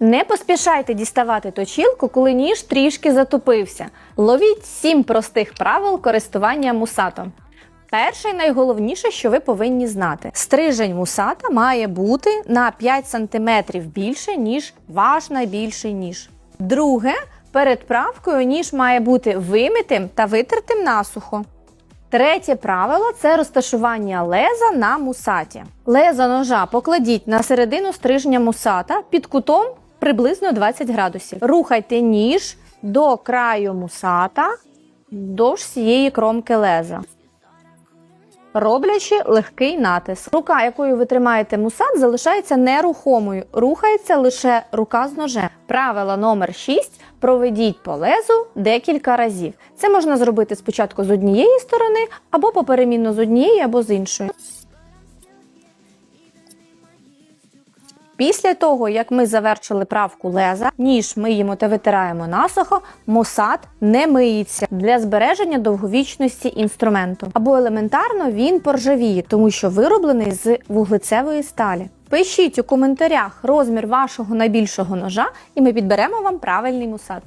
Не поспішайте діставати точілку, коли ніж трішки затопився. Ловіть сім простих правил користування мусатом. Перше і найголовніше, що ви повинні знати: стрижень мусата має бути на 5 см більше, ніж ваш найбільший ніж. Друге, перед правкою ніж має бути вимитим та витертим насухо. Третє правило це розташування леза на мусаті. Лезо ножа покладіть на середину стрижня мусата під кутом приблизно 20 градусів. Рухайте ніж до краю мусата вздовж всієї кромки леза. Роблячи легкий натиск. Рука, якою ви тримаєте мусат, залишається нерухомою. Рухається лише рука з ножем. Правило номер 6. Проведіть по лезу декілька разів. Це можна зробити спочатку з однієї сторони, або поперемінно з однієї, або з іншої. Після того, як ми завершили правку леза, ніж миємо та витираємо насухо, мусат не миється для збереження довговічності інструменту. Або елементарно він поржавіє, тому що вироблений з вуглецевої сталі. Пишіть у коментарях розмір вашого найбільшого ножа, і ми підберемо вам правильний мусат.